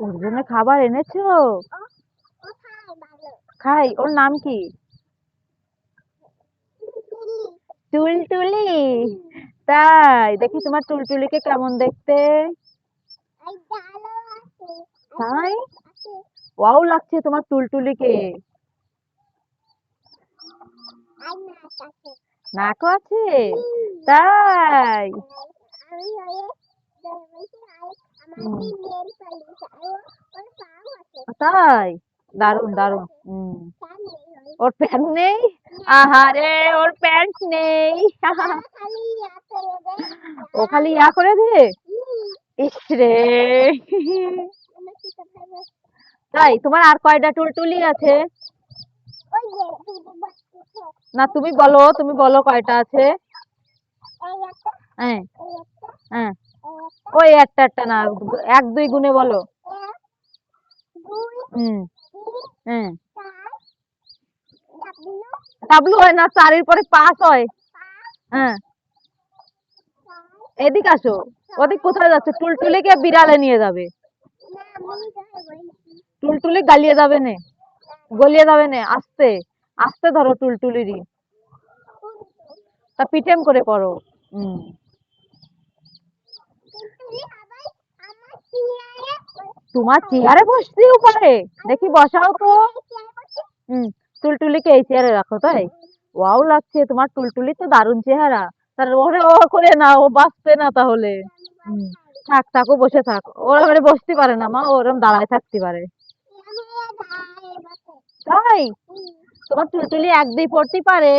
ওর জন্য খাবার এনেছো? খাই ওর নাম কি? টুলটুলি। তাই দেখি তোমার টুলটুলিকে কেমন দেখতে। তাই? ওয়াও লাগছে তোমার টুলটুলিকে। নাকও আছে? তাই আমি হয়ে জন্মেছি আর আমার হুম। কি নেল পালিশ আর ওর ওর পাও আছে তাই? দারুণ দারুণ হুম। ওর প্যান্ট নেই? আহারে ওর প্যান্ট নেই। ও খালি ইয়া করে দে ইস রে। আমার কি কথা বল তাই তোমার আর কয়টা টুলটুলি আছে? না তুমি বলো তুমি বলো কয়টা আছে? হ্যাঁ। হ্যাঁ। ওই একটা একটা না, এক দুই গুণে বলো। হুম ডাবলু হয় না, চারের পরে পাঁচ হয়। হ্যাঁ। এদিকে আসো, ওদিক কোথায় যাচ্ছে? টুলটুলিকে বিড়ালে নিয়ে যাবে। টুলটুলি গালিয়ে যাবে নে, গলিয়ে যাবে নে, আস্তে আস্তে ধরো টুলটুলিরই। তা পিটেম করে পড়ো। হুম কিন্তু আবার আমার চেয়ারে তোমার চেয়ারে বসছি উপরে। দেখি বসাও তো। হুম টুলটুলিকে এই চেয়ারে রাখো তাই? ওয়াও লাগছে, তোমার টুলটুলি তো দারুণ চেহারা। তার ওরে ও করে না, ও বাঁচবে না তাহলে। থাক থাক ও বসে থাক। ওরা মানে বসতে পারে না মা ওরম দাঁড়ায় থাকতে পারে। তাই? তোমার টুলটুলি এক, দুই পড়তে পারে।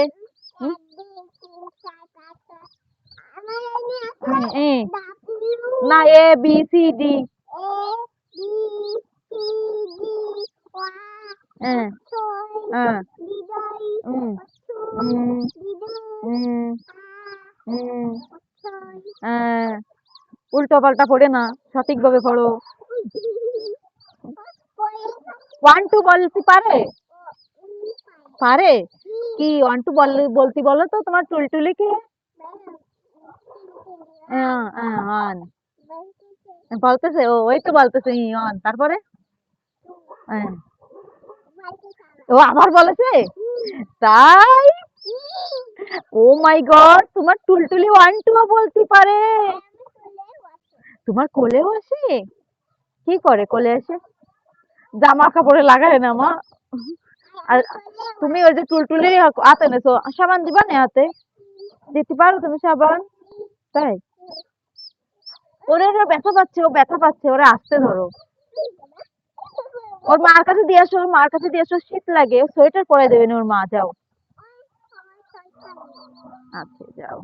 না, এ, বি, সি, ডি হ্যাঁ হ্যাঁ হুম হুম হুম হুম হ্যাঁ উল্টো পাল্টা পড়ে না, সঠিকভাবে পড়ো। ওয়ান টু বলতে পারে? পারে? কি ওয়ান টু বল বলতে বলো তো, তোমার টুলটুলিকে হ্যাঁ হ্যাঁ ওয়ান বলতেছে, ও, ওই তো বলতেছে তারপরে? হ্যাঁ। ও আবার বলেছে? তাই? ও মাই গড, তোমার টুলটুলি ওয়ান টু বলতে পারে। তোমার কোলেও আসে কি করে কোলে আসে জামা কাপড়ে লাগায় না মা। আর তুমি ওই যে টুলটুলি হাতে নেছো সাবান দিবা না হাতে? দিতে পারো তুমি সাবান? তাই? ওরে ওরে ব্যথা পাচ্ছে, ও ব্যথা পাচ্ছে, ওরে আসতে ধরো। ওর মার কাছে দিয়ে আসো, ওর মার কাছে দিয়ে আসো, শীত লাগে, সোয়েটার পরে দেবেন ওর মা, যাও। আচ্ছা যাও।